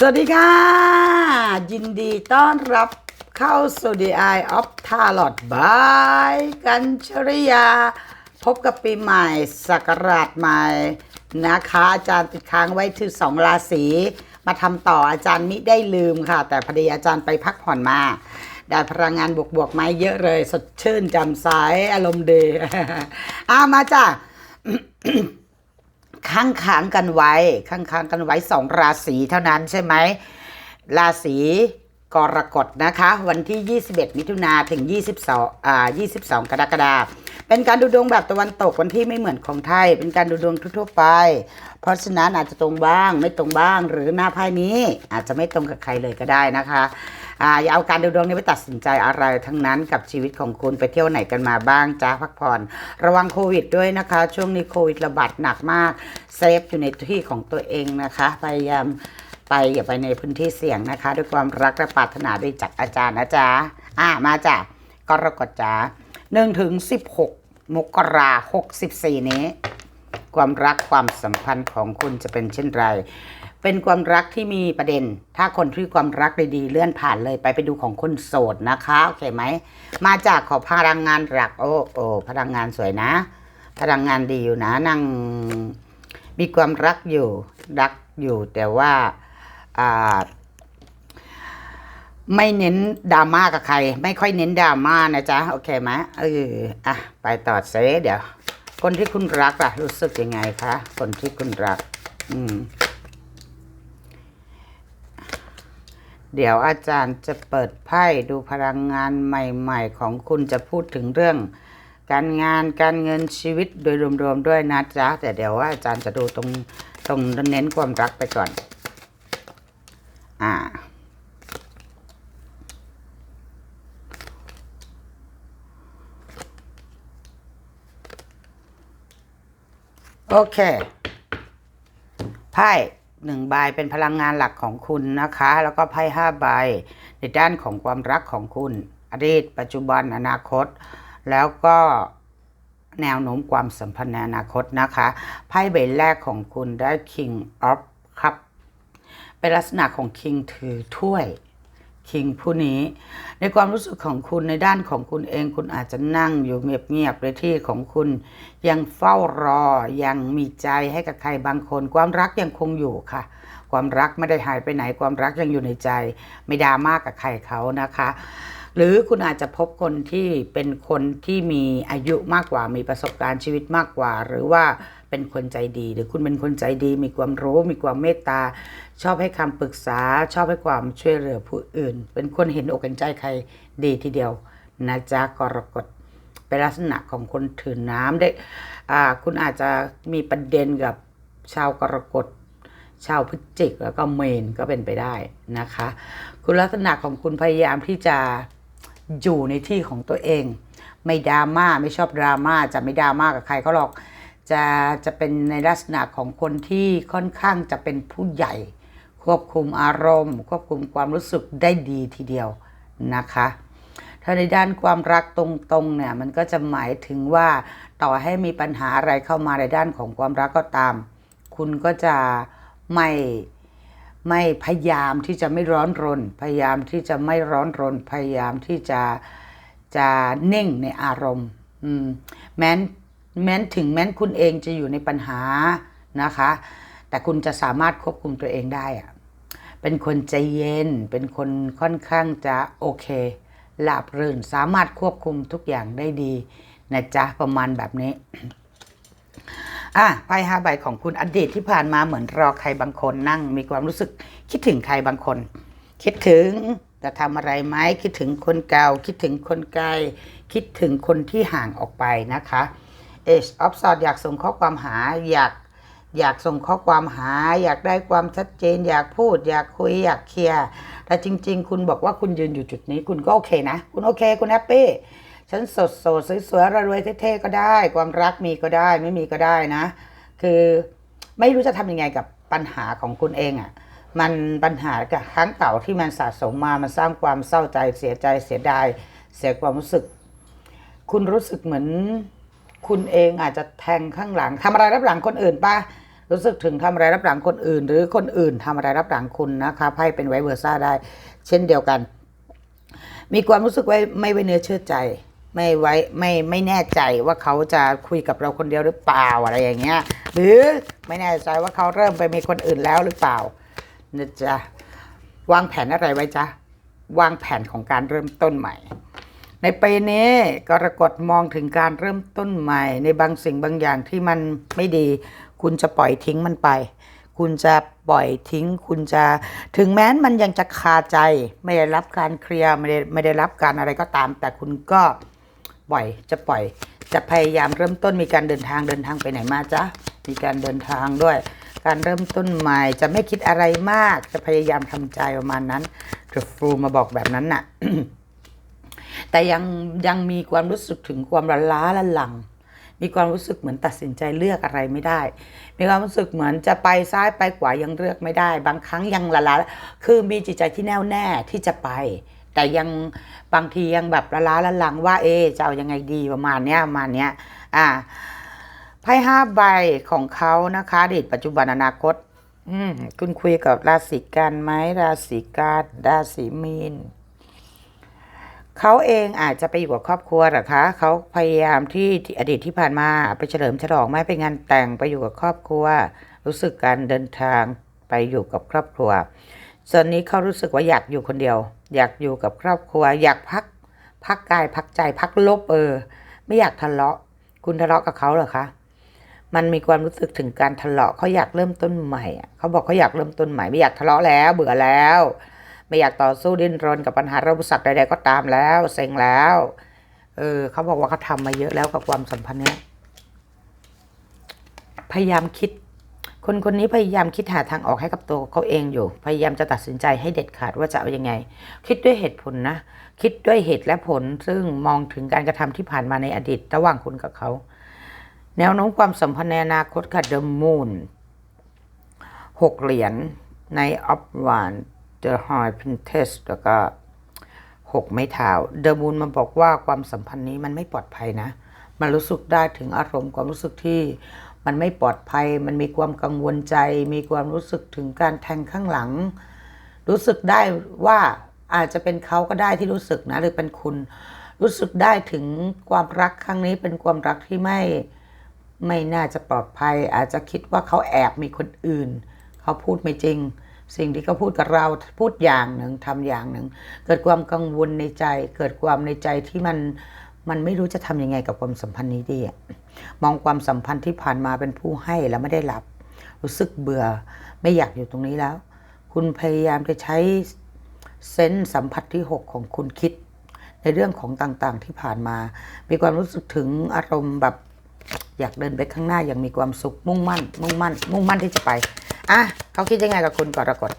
สวัสดีค่ะ ยินดีต้อนรับเข้าสู่ The Eye of Tarot by กัญชริยา พบกับปีใหม่สักราชใหม่นะคะ อาจารย์ติดค้างไว้ที่สองราศีมาทำต่ออาจารย์มิได้ลืมค่ะ แต่พอดีอาจารย์ไปพักผ่อนมา ได้พลังงานบวกๆมาเยอะเลย สดชื่นจำใสอารมณ์ดีอามาจ้ะ ค้างค้างกันไว้ค้างค้างกันไว้สองราศีเท่านั้นใช่ไหมราศี กรกฎนะคะ วันที่ 21 มิถุนาถึง 22อ่า22 กรกฎาคมเป็นการดูดวงแบบตะวันตกวันที่ไม่เหมือนของไทย เป็นการดูดวงทั่วๆไป เพราะฉะนั้นอาจจะตรงบ้างไม่ตรงบ้างหรือหน้าไพ่นี้ อาจจะไม่ตรงกับใครเลยก็ได้นะคะอ่าอย่าเอาการดูดวงนี้ไปตัดสินใจอะไรทั้งนั้นกับชีวิตของคุณไปเที่ยวไหนกันมาบ้างจ้าพักผ่อน ระวังโควิดด้วยนะคะ ช่วงนี้โควิดระบาดหนักมากเซฟอยู่ในที่ของตัวเองนะคะพยายาม ไปอย่าไปในพื้นที่เสี่ยงนะคะ ด้วยความรักและปรารถนาด้วยจากอาจารย์นะจ๊ะอะมาจ้ะกรกฎจ้าหนึ่งถึงสิบหกมกราหกสิบสี่นี้ ความรักความสัมพันธ์ของคุณจะเป็นเช่นไร เป็นความรักที่มีประเด็น ถ้าคนที่ความรักดีๆเลื่อนผ่านเลยไปไปดูของคนโสดนะคะโอเคไหมมาจากขอพลังงานหลัก โอ้โอ้พลังงานสวยนะ พลังงานดีอยู่นะนั่งมีความรักอยู่รักอยู่แต่ว่า ไม่เน้นดราม่ากับใคร ไม่ค่อยเน้นดราม่านะจ๊ะ โอเคไหมเอออะ ไปต่อเซเดี๋ยว คนที่คุณรักล่ะ รู้สึกยังไงคะ คนที่คุณรัก อืม เดี๋ยวอาจารย์จะเปิดไพ่ดูพลังงานใหม่ ๆ ของคุณจะพูดถึงเรื่อง การงานการเงินชีวิตโดยรวมๆด้วยนะจ๊ะ แต่เดี๋ยวว่าอาจารย์จะดูตรงตรงเน้นความรักไปก่อน อ่า โอเค ไพ่หนึ่งใบเป็นพลังงานหลักของคุณนะคะ แล้วก็ไพ่ห้าใบ ในด้านของความรักของคุณ อดีต ปัจจุบันอนาคต แล้วก็แนวโน้มความสัมพันธ์ในอนาคตนะคะ ไพ่ใบแรกของคุณได้ King of Cup เป็นลักษณะของคิงถือถ้วยคิงผู้นี้ ในความรู้สึกของคุณในด้านของคุณเองคุณอาจจะนั่งอยู่เงียบๆในที่ของคุณ ยังเฝ้ารอยังมีใจให้กับใครบางคน ความรักยังคงอยู่ค่ะ ความรักไม่ได้หายไปไหนความรักยังอยู่ในใจ ไม่ดราม่ากกับใครเขานะคะ หรือคุณอาจจะพบคนที่เป็นคนที่มีอายุมากกว่า มีประสบการณ์ชีวิตมากกว่า หรือว่าเป็นคนใจดี หรือคุณเป็นคนใจดี มีความรู้ มีความเมตตา ชอบให้คำปรึกษา ชอบให้ความช่วยเหลือผู้อื่น เป็นคนเห็นอกเห็นใจใครดีทีเดียวนะจ๊ะกรกฎเป็นลักษณะของคนถือน้ำได้คุณอาจจะมีประเด็นกับชาวกรกฎชาวพฤศจิกแล้วก็เมนก็เป็นไปได้นะคะ คุณลักษณะของคุณพยายามที่จะ อยู่ในที่ของตัวเอง ไม่ดราม่าไม่ชอบดราม่าจะไม่ดราม่ากับใครเขาหรอก จะจะเป็นในลักษณะของคนที่ค่อนข้างจะเป็นผู้ใหญ่ ควบคุมอารมณ์ ควบคุมความรู้สึกได้ดีทีเดียวนะคะ ถ้าในด้านความรักตรงๆเนี่ยมันก็จะหมายถึงว่าต่อให้มีปัญหาอะไรเข้ามาในด้านของความรักก็ตาม คุณก็จะไม่ ไม่พยายามที่จะไม่ร้อนรน พยายามที่จะไม่ร้อนรน พยายามที่จะจะนิ่งในอารมณ์แม้นแม้นถึงแม้นคุณเองจะอยู่ในปัญหานะคะ แต่คุณจะสามารถควบคุมตัวเองได้อะเป็นคนใจเย็น เป็นคนค่อนข้างจะโอเคหลาบรื่นสามารถควบคุมทุกอย่างได้ดีนะจ๊ะประมาณแบบนี้ อะไพ่ห้าใบของคุณอดีตที่ผ่านมาเหมือนรอใครบางคนนั่ง มีความรู้สึกคิดถึงใครบางคน คิดถึงจะทำอะไรไหมคิดถึงคนเก่า คิดถึงคนไกล คิดถึงคนที่ห่างออกไปนะคะ Age of Swords อยากส่งข้อความหาอยากอยากส่งข้อความหา อยากได้ความชัดเจน อยากพูด อยากคุย อยากเคลียร์แต่จริง ๆ คุณบอกว่าคุณยืนอยู่จุดนี้ คุณก็โอเคนะ คุณโอเค คุณแฮปปี้ ฉันสดสดสวยๆรวยเท่ๆก็ได้ ความรักมีก็ได้ไม่มีก็ได้นะ คือไม่รู้จะทำยังไงกับปัญหาของคุณเองอะ่ะมันปัญหากับครั้งเก่าที่มันสะสมมา มันสร้างความเศร้าใจเสียใจเสียดาย เสียความรู้สึก คุณรู้สึกเหมือน คุณเองอาจจะแทงข้างหลังทำอะไรรับหลังคนอื่นป่ะรู้สึกถึงทำอะไรรับหลังคนอื่น หรือคนอื่นทำอะไรรับหลังคุณนะคะไพ่เป็นไวเวอร์ซ่าได้ เช่นเดียวกัน มีความรู้สึกไว้ไม่ไว้เนื้อเชื่อใจ ไม่ไว้ไม่ไม่แน่ใจว่าเขาจะคุยกับเราคนเดียวหรือเปล่าอะไรอย่างเงี้ย หรือไม่แน่ใจว่าเขาเริ่มไปมีคนอื่นแล้วหรือเปล่านะจ๊ะวางแผนอะไรไว้จ๊ะวางแผนของการเริ่มต้นใหม่ ในปีนี้กรกฎมองถึงการเริ่มต้นใหม่ ในบางสิ่งบางอย่างที่มันไม่ดี คุณจะปล่อยทิ้งมันไป คุณจะปล่อยทิ้ง คุณจะถึงแม้มันยังจะคาใจ ไม่ได้รับการเคลียร์ไม่ได้ไม่ได้รับการอะไรก็ตาม แต่คุณก็ ปล่อยจะปล่อย จะพยายามเริ่มต้นมีการเดินทางเดินทางไปไหนมาจ๊ะมีการเดินทางด้วย การเริ่มต้นใหม่จะไม่คิดอะไรมาก จะพยายามทำใจประมาณนั้น The Flu มาบอกแบบนั้นน่ะ แต่ยังยังมีความรู้สึกถึงความละล้าละหลังมีความรู้สึกเหมือนตัดสินใจเลือกอะไรไม่ได้ มีความรู้สึกเหมือนจะไปซ้ายไปขวายังเลือกไม่ได้ บางครั้งยังละล้าคือมีจิตใจที่แน่วแน่ที่จะไป แต่ยังบางทียังแบบละล้าละลังว่าเอ๊จะเอายังไงดีประมาณเนี้ยประมาณเนี้ยอ่าไพ่ห้าใบของเขานะคะอดีตปัจจุบันอนาคต อืมคุณคุยกับราศีกันไหมราศีกันราศีมีนเขาเองอาจจะไปอยู่กับครอบครัวหรอคะเขาพยายามที่ที่อดีตที่ผ่านมาไปเฉลิมฉลองไหมไปงานแต่งไปอยู่กับครอบครัว รู้สึกการเดินทางไปอยู่กับครอบครัว ส่วนนี้เขารู้สึกว่าอยากอยู่คนเดียว อยากอยู่กับครอบครัว อยากพัก พักกายพักใจ พักลบเออ ไม่อยากทะเลาะ คุณทะเลาะกับเขาเหรอคะมันมีความรู้สึกถึงการทะเลาะเขาอยากเริ่มต้นใหม่เขาบอกเขาอยากเริ่มต้นใหม่ไม่อยากทะเลาะแล้ว เบื่อแล้ว ไม่อยากต่อสู้ดิ้นรนกับปัญหาระบุสักใดๆก็ตามแล้วเซ็งแล้วเออเขาบอกว่าเขาทำมาเยอะแล้วกับความสัมพันธ์เนี้ยพยายามคิด คนคนนี้พยายามคิดหาทางออกให้กับตัวเขาเองอยู่ พยายามจะตัดสินใจให้เด็ดขาดว่าจะเอายังไง คิดด้วยเหตุผลนะ คิดด้วยเหตุและผล ซึ่งมองถึงการกระทำที่ผ่านมาในอดีต ระหว่างคุณกับเขา แนวโน้มความสัมพันธ์ในอนาคตค่ะ The Moon หกเหรียญใน of One The High Princess แล้วก็หกไม้เท้า The Moon มันบอกว่าความสัมพันธ์นี้มันไม่ปลอดภัยนะ มันรู้สึกได้ถึงอารมณ์ความรู้สึกที่ มันไม่ปลอดภัย มันมีความกังวลใจ มีความรู้สึกถึงการแทงข้างหลัง รู้สึกได้ว่าอาจจะเป็นเขาก็ได้ที่รู้สึกนะ หรือเป็นคุณ รู้สึกได้ถึงความรักครั้งนี้เป็นความรักที่ไม่ไม่น่าจะปลอดภัย อาจจะคิดว่าเขาแอบมีคนอื่น เขาพูดไม่จริง สิ่งที่เขาพูดกับเราพูดอย่างหนึ่งทำอย่างหนึ่ง เกิดความกังวลในใจ เกิดความในใจที่มัน มันไม่รู้จะทำยังไงกับความสัมพันธ์นี้ดีอะมองความสัมพันธ์ที่ผ่านมาเป็นผู้ให้แล้วไม่ได้รับ รู้สึกเบื่อไม่อยากอยู่ตรงนี้แล้ว คุณพยายามจะใช้เซนส์สัมผัสที่หกของคุณคิด ในเรื่องของต่างๆที่ผ่านมา มีความรู้สึกถึงอารมณ์แบบอยากเดินไปข้างหน้าอย่างมีความสุขมุ่งมั่น มุ่งมั่น มุ่งมั่นที่จะไปอะเขาคิดยังไงกับคุณกรกฎ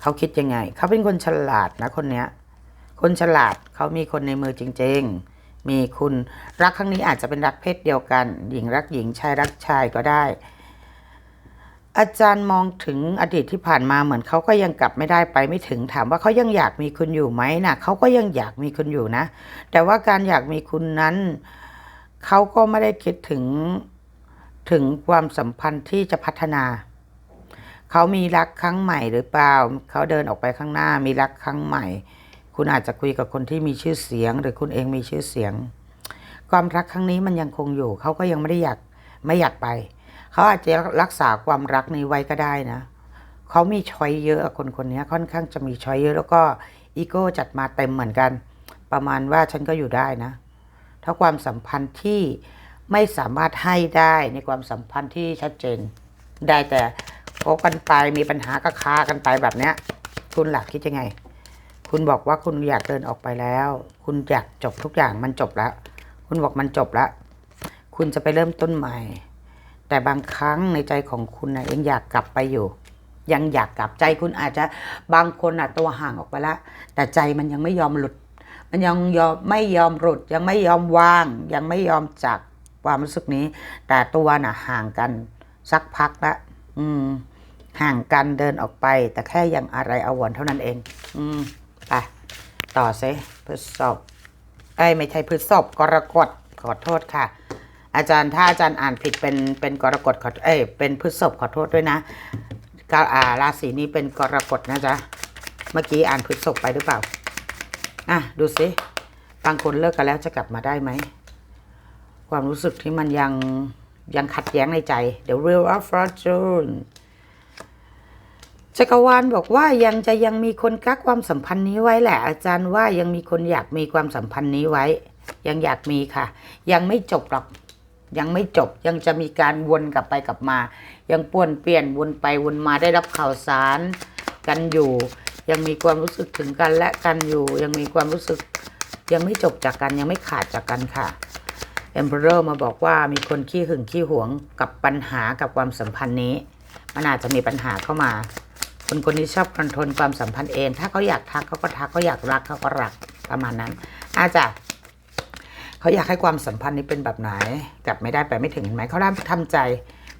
เขาคิดยังไง เขาเป็นคนฉลาดนะคนเนี้ย คนฉลาดเขามีคนในมือจริง ๆ มีคุณรักครั้งนี้อาจจะเป็นรักเพศเดียวกัน หญิงรักหญิงชายรักชายก็ได้ อาจารย์มองถึงอดีตที่ผ่านมาเหมือนเขาก็ยังกลับไม่ได้ไปไม่ถึงถามว่าเขายังอยากมีคุณอยู่ไหมนะเขาก็ยังอยากมีคุณอยู่นะ แต่ว่าการอยากมีคุณนั้นเขาก็ไม่ได้คิดถึงถึงความสัมพันธ์ที่จะพัฒนา เขามีรักครั้งใหม่หรือเปล่า เขาเดินออกไปข้างหน้ามีรักครั้งใหม่ คุณอาจจะคุยกับคนที่มีชื่อเสียง หรือคุณเองมีชื่อเสียง ความรักครั้งนี้มันยังคงอยู่ เขาก็ยังไม่ได้อยากไม่อยากไป เขาอาจจะรักษาความรักนี้ไว้ก็ได้นะ เขามีช้อยเยอะคนคนนี้ค่อนข้างจะมีช้อยเยอะแล้วก็อีโก้จัดมาเต็มเหมือนกัน ประมาณว่าฉันก็อยู่ได้นะ ถ้าความสัมพันธ์ที่ไม่สามารถให้ได้ในความสัมพันธ์ที่ชัดเจน ได้แต่โอ้กันไปมีปัญหาก็คากันไปแบบเนี้ย คุณหลักคิดยังไง คุณบอกว่าคุณอยากเดินออกไปแล้ว คุณอยากจบทุกอย่างมันจบแล้ว คุณบอกมันจบแล้ว คุณจะไปเริ่มต้นใหม่ แต่บางครั้งในใจของคุณนะยังอยากกลับไปอยู่ ยังอยากกลับใจคุณอาจจะบางคนอะตัวห่างออกไปแล้วแต่ใจมันยังไม่ยอมหลุด มันยังยอมไม่ยอมหลุด ยังไม่ยอมวาง ยังไม่ยอมจากความรู้สึกนี้ แต่ตัวน่ะห่างกันสักพักละอืมห่างกันเดินออกไป แต่แค่ยังอะไรอาวนเท่านั้นเอง อืม ไปต่อเซพฤษภเอ้ยไม่ใช่พฤษภกรกฎขอโทษค่ะ อาจารย์ถ้าอาจารย์อ่านผิดเป็นเป็นกรกฎขอเอ้ยเป็นพฤษภขอโทษด้วยนะกาอาราศีนี้เป็นกรกฎนะจ๊ะเมื่อกี้อ่านพฤษภไปหรือเปล่าอะดูสิบางคนเลิกกันแล้วจะกลับมาได้ไหมความรู้สึกที่มันยังยังขัดแย้งในใจ The Wheel of Fortune จักรวาลบอกว่ายังจะยังมีคนกักความสัมพันธ์นี้ไว้แหละ อาจารย์ว่ายังมีคนอยากมีความสัมพันธ์นี้ไว้ ยังอยากมีค่ะ ยังไม่จบหรอกยังไม่จบยังจะมีการวนกลับไปกลับมา ยังป่วนเปลี่ยนวนไปวนมาได้รับข่าวสารกันอยู่ ยังมีความรู้สึกถึงกันและกันอยู่ ยังมีความรู้สึกยังไม่จบจากกันยังไม่ขาดจากกันค่ะ Emperor มาบอกว่ามีคนขี้หึงขี้หวงกับปัญหากับความสัมพันธ์นี้ มันอาจจะมีปัญหาเข้ามา คนคนนี้ชอบคอนโทรลความสัมพันธ์เอง ถ้าเขาอยากทักเขาก็ทักเขาอยากรักเขาก็รักประมาณนั้น อาจจะเขาอยากให้ความสัมพันธ์นี้เป็นแบบไหนกลับไม่ได้ไปไม่ถึงเห็นไหมเขาได้ทำใจ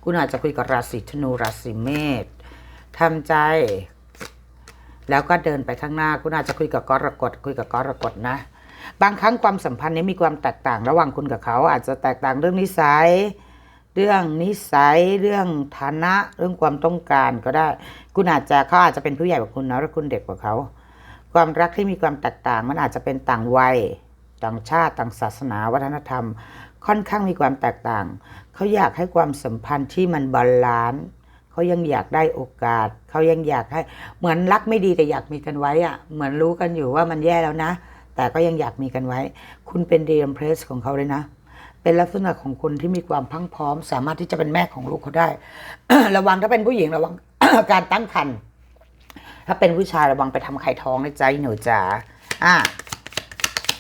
คุณอาจจะคุยกับราศีธนูราศีเมษทำใจ แล้วก็เดินไปข้างหน้า คุณอาจจะคุยกับกรกฎคุยกับกรกฎนะ บางครั้งความสัมพันธ์นี้มีความแตกต่าง ระหว่างคุณกับเขา อาจจะแตกต่างเรื่องนิสัย เรื่องนิสัยเรื่องฐานะเรื่องความต้องการก็ได้ คุณอาจจะเขาอาจจะเป็นผู้ใหญ่กว่าคุณนะแล้วคุณเด็กกว่าเขา ความรักที่มีความแตกต่าง มันอาจจะเป็นต่างวัยต่างชาติต่างศาสนาวัฒนธรรม ค่อนข้างมีความแตกต่าง เขาอยากให้ความสัมพันธ์ที่มันบาลานซ์เขายังอยากได้โอกาส เขายังอยากให้เหมือนรักไม่ดีแต่อยากมีกันไว้อะเหมือนรู้กันอยู่ว่ามันแย่แล้วนะ แต่ก็ยังอยากมีกันไว้ คุณเป็นดีมเพรสของเขาเลยนะ เป็นลักษณะของคนที่มีความพังพร้อม สามารถที่จะเป็นแม่ของลูกเขาได้ ระวังถ้าเป็นผู้หญิงระวังการตั้งครรภ์ถ้าเป็นผู้ชายระวังไปทำไข่ท้องในใจหนูจ๋าอะ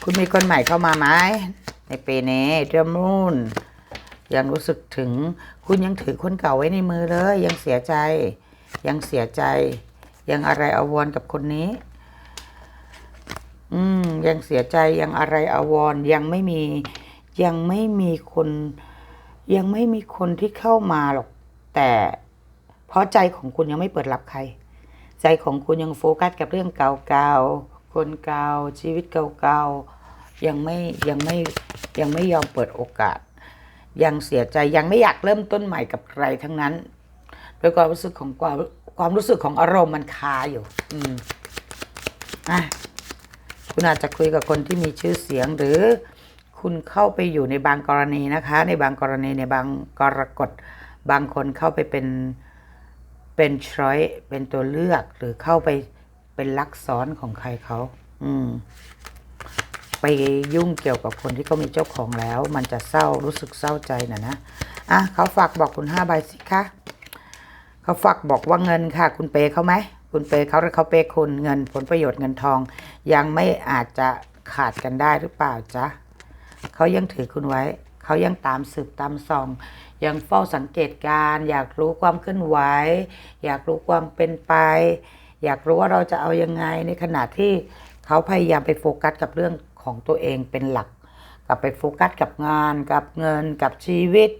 คุณมีคนใหม่เข้ามาไหมในปีนี้เดือนมูนยังรู้สึกถึงคุณยังถือคนเก่าไว้ในมือเลย ยังเสียใจ ยังเสียใจ ยังอะไรอาวรกับคนนี้ อืมยังเสียใจยังอะไรอาวรยังไม่มี ยังไม่มีคน ยังไม่มีคนที่เข้ามาหรอก แต่เพราะใจของคุณยังไม่เปิดรับใคร ใจของคุณยังโฟกัสกับเรื่องเก่าๆคนเก่าชีวิตเก่าๆยังไม่ยังไม่ยังไม่ยอมเปิดโอกาส ยังเสียใจยังไม่อยากเริ่มต้นใหม่กับใครทั้งนั้นโดยความรู้สึกของความความรู้สึกของอารมณ์มันคาอยู่ อืมอะคุณอาจจะคุยกับคนที่มีชื่อเสียงหรือ คุณเข้าไปอยู่ในบางกรณีนะคะ ในบางกรณีในบางกรกฎบางคนเข้าไปเป็นเป็นช้อยเป็นตัวเลือกหรือเข้าไปเป็นลักซ้อนของใครเขาอืม ไปยุ่งเกี่ยวกับคนที่เขามีเจ้าของแล้ว มันจะเศร้ารู้สึกเศร้าใจนะนะอะเขาฝากบอกคุณห้าใบสิคะเขาฝากบอกว่าเงินค่ะ คุณเปเขาไหมคุณเปเขาหรือเขาเปคุณเงินผลประโยชน์เงินทอง ยังไม่อาจจะขาดกันได้หรือเปล่าจ๊ะ เขายังถือคุณไว้ เขายังตามสืบตามส่อง ยังเฝ้าสังเกตการ อยากรู้ความเคลื่อนไหว อยากรู้ความเป็นไป อยากรู้ว่าเราจะเอายังไงในขณะที่เขาพยายามไปโฟกัสกับเรื่องของตัวเองเป็นหลัก กลับไปโฟกัสกับงาน กับเงิน กับชีวิต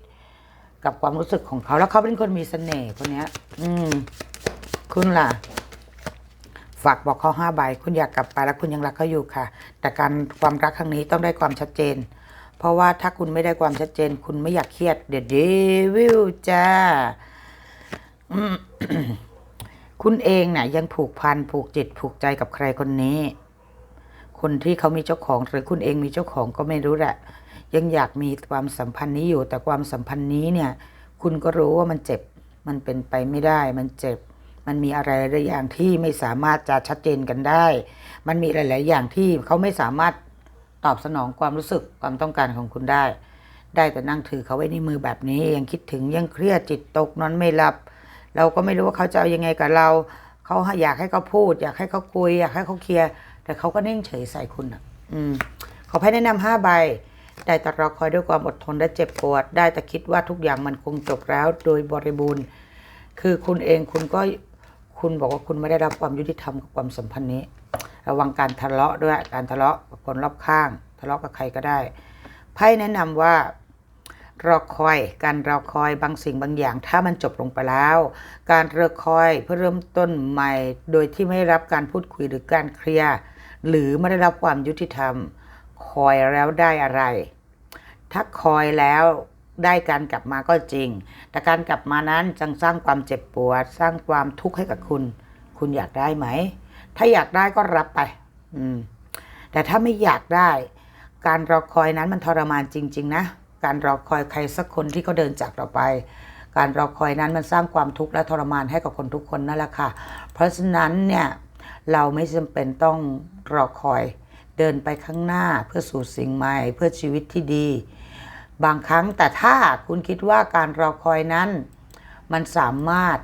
กับความรู้สึกของเขา แล้วเขาเป็นคนมีเสน่ห์คนนี้อืม คุณล่ะ ฝากบอกเขาห้าใบ คุณอยากกลับไปแล้วคุณยังรักเขาอยู่ค่ะ แต่การความรักครั้งนี้ต้องได้ความชัดเจน เพราะว่าถ้าคุณไม่ได้ความชัดเจน คุณไม่อยากเครียด เดี๋ยวเดวิลจ้าคุณเองเนี่ยยังผูกพันผูกจิตผูกใจกับใครคนนี้ คนที่เขามีเจ้าของ หรือคุณเองมีเจ้าของก็ไม่รู้แหละ ยังอยากมีความสัมพันธ์นี้อยู่ แต่ความสัมพันธ์นี้เนี่ย คุณก็รู้ว่ามันเจ็บ มันเป็นไปไม่ได้ มันเจ็บ มันมีอะไรหลายอย่างที่ไม่สามารถจะชัดเจนกันได้ มันมีหลาย ๆ อย่างที่เขาไม่สามารถตอบสนองความรู้สึกความต้องการของคุณได้ ได้แต่นั่งถือเขาไว้ในมือแบบนี้ ยังคิดถึงยังเครียดจิตตกนอนไม่หลับ เราก็ไม่รู้ว่าเขาจะเอายังไงกับเรา เขาอยากให้เขาพูด อยากให้เขาคุย อยากให้เขาเคลียร์ แต่เขาก็นิ่งเฉยใส่คุณอะ อืมขอให้แนะนำห้าใบ ได้แต่รอคอยด้วยความอดทนและเจ็บปวด ได้แต่คิดว่าทุกอย่างมันคงจบแล้วโดยบริบูรณ์ คือคุณเองคุณก็ คุณบอกว่าคุณไม่ได้รับความยุติธรรมกับความสัมพันธ์นี้ ระวังการทะเลาะด้วยการทะเลาะกับคนรอบข้าง ทะเลาะกับใครก็ได้ไพ่แนะนำว่ารอคอยการรอคอยบางสิ่งบางอย่าง ถ้ามันจบลงไปแล้ว การรอคอยเพื่อเริ่มต้นใหม่ โดยที่ไม่ได้รับการพูดคุยหรือการเคลียร์หรือไม่ได้รับความยุติธรรม คอยแล้วได้อะไร ถ้าคอยแล้ว ได้การกลับมาก็จริง แต่การกลับมานั้นจังสร้างความเจ็บปวด สร้างความทุกข์ให้กับคุณ คุณอยากได้ไหม ถ้าอยากได้ก็รับไป อืม แต่ถ้าไม่อยากได้ การรอคอยนั้นมันทรมานจริง ๆ นะ การรอคอยใครสักคนที่เขาเดินจากเราไป การรอคอยนั้นมันสร้างความทุกข์และทรมานให้กับคนทุกคนนั่นแหละค่ะ เพราะฉะนั้นเนี่ยเราไม่จำเป็นต้องรอคอย เดินไปข้างหน้าเพื่อสู่สิ่งใหม่ เพื่อชีวิตที่ดี บางครั้งแต่ถ้าคุณคิดว่าการรอคอยนั้น มันสามารถ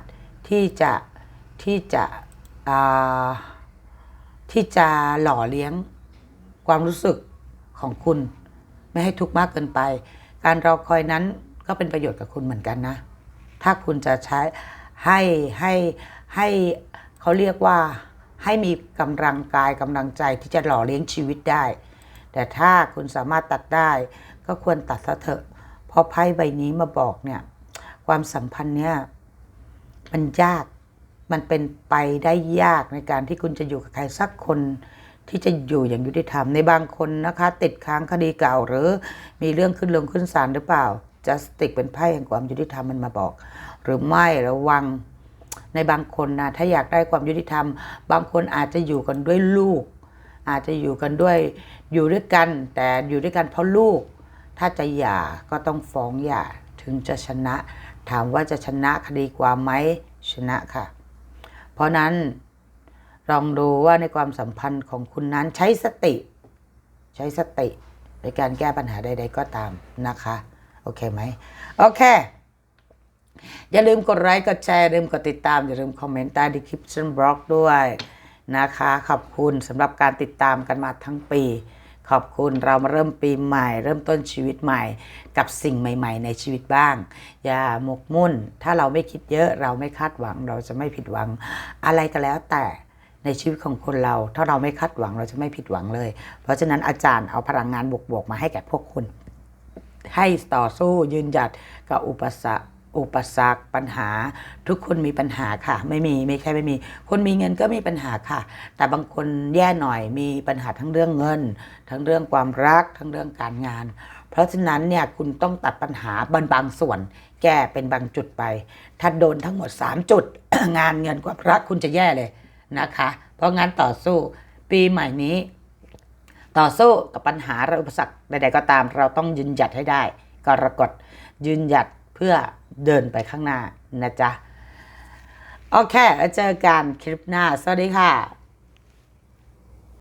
ที่จะที่จะที่จะหล่อเลี้ยงความรู้สึกของคุณ ไม่ให้ทุกข์มากเกินไป การรอคอยนั้นก็เป็นประโยชน์กับคุณเหมือนกันนะ ถ้าคุณจะใช้ให้ให้ให้เขาเรียกว่าให้มีกำลังกายกำลังใจที่จะหล่อเลี้ยงชีวิตได้ แต่ถ้าคุณสามารถตัดได้ ก็ควรตัดซะเถอะเพราะไพ่ใบนี้มาบอกเนี่ย ความสัมพันธ์เนี่ยมันยากมันเป็นไปได้ยากในการที่คุณจะอยู่กับใครสักคนที่จะอยู่อย่างยุติธรรมในบางคนนะคะ ติดค้างคดีเก่าหรือมีเรื่องขึ้นลงขึ้นศาลหรือเปล่าจัสติกเป็นไพ่แห่งความยุติธรรมมันมาบอก หรือไม่ระวังในบางคนนะถ้าอยากได้ความยุติธรรม บางคนอาจจะอยู่กันด้วยลูก อาจจะอยู่กันด้วยอยู่ด้วยกัน แต่อยู่ด้วยกันเพราะลูก ถ้าจะหย่าก็ต้องฟ้องหย่าถึงจะชนะ ถามว่าจะชนะคดีความไหมชนะค่ะ เพราะนั้นลองดูว่าในความสัมพันธ์ของคุณนั้นใช้สติ ใช้สติในการแก้ปัญหาใด ๆ ก็ตามนะคะ โอเคไหมโอเค อย่าลืมกดไลค์กดแชร์อย่าลืมกดติดตาม อย่าลืมคอมเมนต์ใต้ description box ด้วยนะคะ ขอบคุณสำหรับการติดตามกันมาทั้งปี ขอบคุณเรามาเริ่มปีใหม่ เริ่มต้นชีวิตใหม่ กับสิ่งใหม่ ๆ ในชีวิตบ้าง อย่าหมกมุ่น ถ้าเราไม่คิดเยอะเราไม่คาดหวังเราจะไม่ผิดหวัง อะไรก็แล้วแต่ในชีวิตของคนเรา ถ้าเราไม่คาดหวังเราจะไม่ผิดหวังเลย เพราะฉะนั้นอาจารย์เอาพลังงานบวกๆมาให้แก่พวกคุณ ให้ต่อสู้ยืนหยัดกับอุปสรรค อุปสรรคปัญหา ทุกคนมีปัญหาค่ะ ไม่มีไม่ใช่ไม่มี คนมีเงินก็มีปัญหาค่ะ แต่บางคนแย่หน่อยมีปัญหาทั้งเรื่องเงิน ทั้งเรื่องความรักทั้งเรื่องการงาน เพราะฉะนั้นเนี่ยคุณต้องตัดปัญหาบางบางส่วน แก้เป็นบางจุดไป ถ้าโดนทั้งหมด 3 จุด งานเงินความรักคุณจะแย่เลยนะคะ เพราะงั้นต่อสู้ปีใหม่นี้ ต่อสู้กับปัญหาและอุปสรรคใดๆก็ตาม เราต้องยืนหยัดให้ได้กรกฎยืนหยัดเพื่อ เดินไปข้างหน้านะจ๊ะ โอเคแล้วเจอกันคลิปหน้า สวัสดีค่ะ